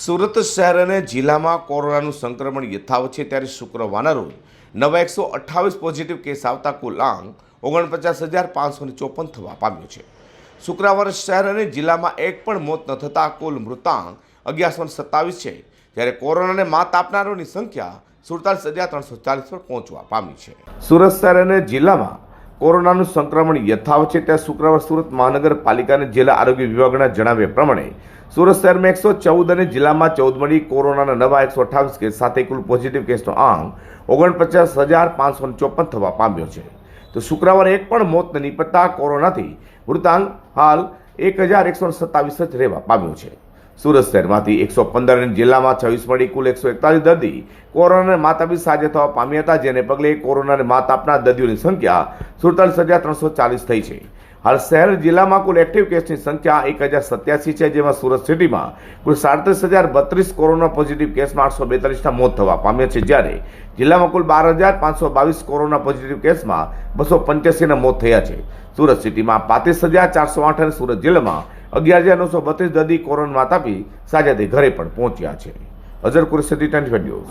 સુરત શહેર અને જિલ્લામાં કોરોનાનું સંક્રમણ યથાવત છે ત્યારે શુક્રવારના રોજ નવા એકસો અઠ્ઠાવીસ પોઝિટિવ કેસ આવતા કુલ આંક ઓગણપચાસ હજાર પાંચસો ચોપન થવા પામ્યો છે. શુક્રવારે શહેર અને જિલ્લામાં એક પણ મોત ન થતાં કુલ મૃતાંક અગિયારસો સત્તાવીસ છે, જ્યારે કોરોનાને માત આપનારોની સંખ્યા સુડતાલીસ હજાર ત્રણસો ચાલીસ પર પહોંચવા પામી છે. સુરત શહેર અને જિલ્લામાં કોરોનાનું સંક્રમણ યથાવત છે ત્યારે શુક્રવાર સુરત મહાનગરપાલિકા અને જિલ્લા આરોગ્ય વિભાગના જણાવ્યા પ્રમાણે સુરત શહેરમાં એકસો ચૌદ અને જિલ્લામાં ચૌદ મળી કોરોનાના નવા એકસો અઠાવીસ કેસ, સાથે કુલ પોઝિટિવ કેસનો આંક ઓગણપચાસ હજાર પાંચસો ચોપન થવા પામ્યો છે. તો શુક્રવારે એક પણ મોત નિપજતા કોરોનાથી મૃતાંક હાલ એક હજાર એકસો સત્તાવીસ જ રહેવા પામ્યો છે. સુરત શહેરમાંથી એકસો પંદર અને જિલ્લામાં છવ્વીસ મળી, કુલ એકસો એકતાલીસ દર્દી કોરોનાને માત આપી સાજા થવા પામ્યા હતા, જેને પગલે કોરોનાને માત આપનાર દર્દીઓની સંખ્યા સુડતાલીસ હજાર ત્રણસો ચાલીસ થઈ છે. હાલ શહેર જિલ્લામાં કુલ એક્ટિવ કેસની સંખ્યા એક હજાર સત્યાસી છે, જેમાં સુરત સિટીમાં કુલ સાડત્રીસ હજાર બત્રીસ કોરોના પોઝિટિવ કેસમાં આઠસો બેતાલીસના મોત થવા પામ્યા છે, જ્યારે જિલ્લામાં કુલ બાર હજાર પાંચસો બાવીસ કોરોના પોઝિટિવ કેસમાં બસો પંચ્યાસીના મોત થયા છે. સુરત સિટીમાં પાંત્રીસ હજાર ચારસો આઠ અને સુરત જિલ્લામાં અગિયાર હજાર નવસો બત્રીસ દર્દી કોરોના માત આપી સાજા થઈ ઘરે પણ પહોંચ્યા છે. Azhar Qureshi twenty news.